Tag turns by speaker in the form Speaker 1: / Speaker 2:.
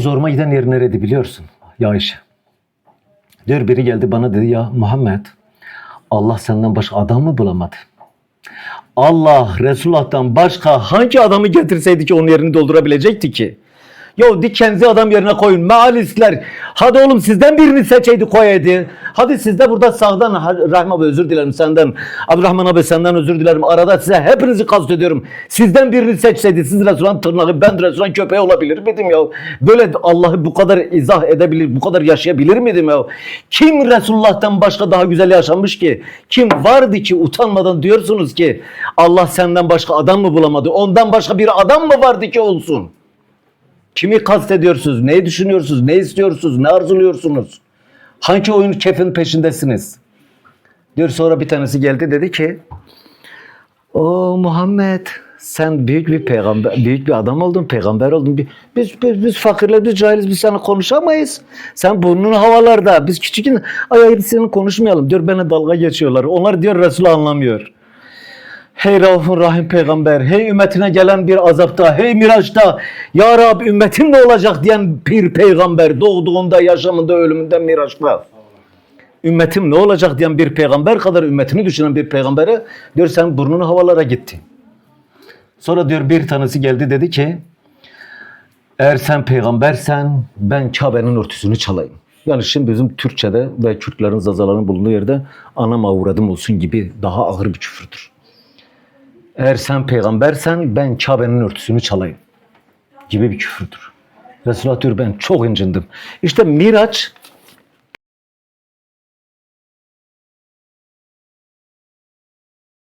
Speaker 1: Zoruma giden yer nerede biliyorsun? Ya Ayşe. Diyor biri geldi bana dedi ya Muhammed Allah senden başka adam mı bulamadı? Allah Resulullah'tan başka hangi adamı getirseydi ki onun yerini doldurabilecekti ki? Yo dikenzi adam yerine koyun. Mealistler. Hadi oğlum sizden birini seçeydi koyaydı. Hadi siz de burada sağdan Rahmi abi özür dilerim senden. Abdurrahman abi senden özür dilerim. Arada size hepinizi kastediyorum. Sizden birini seçseydi siz Resulullah'ın tırnağı ben Resulullah'ın köpeği olabilir miydim ya? Böyle Allah'ı bu kadar izah edebilir, bu kadar yaşayabilir miydim ya? Kim Resulullah'tan başka daha güzel yaşamış ki? Kim vardı ki utanmadan diyorsunuz ki Allah senden başka adam mı bulamadı? Ondan başka bir adam mı vardı ki olsun? Kimi kastediyorsunuz? Neyi düşünüyorsunuz? Ne istiyorsunuz? Ne arzuluyorsunuz? Hangi oyun kefin peşindesiniz? Diyor sonra bir tanesi geldi dedi ki o Muhammed sen büyük bir peygamber, büyük bir adam oldun, peygamber oldun. Bi- Biz, biz, biz fakirler, biz cahiliz, biz sana konuşamayız. Sen burnun havalarda, biz küçükün, ay ay biz seninle konuşmayalım diyor. Bana dalga geçiyorlar. Onlar diyor Resulü anlamıyor. Hey Raufun Rahim Peygamber, hey ümmetine gelen bir azapta, hey Miraç'ta, Ya Rab ümmetim ne olacak diyen bir peygamber doğduğunda, yaşamında, ölümünde Miraç'ta. Ümmetim ne olacak diyen bir peygamber kadar ümmetini düşünen bir peygambere diyor sen burnunu havalara gitti. Sonra diyor bir tanesi geldi dedi ki eğer sen peygambersen ben Kabe'nin örtüsünü çalayım. Yani şimdi bizim Türkçe'de ve Kürtlerin zazaların bulunduğu yerde anam avradım olsun gibi daha ağır bir küfürdür. Eğer sen peygambersen ben Kabe'nin örtüsünü çalayım gibi bir küfürdür. Resulullah diyor ben çok incindim. İşte Miraç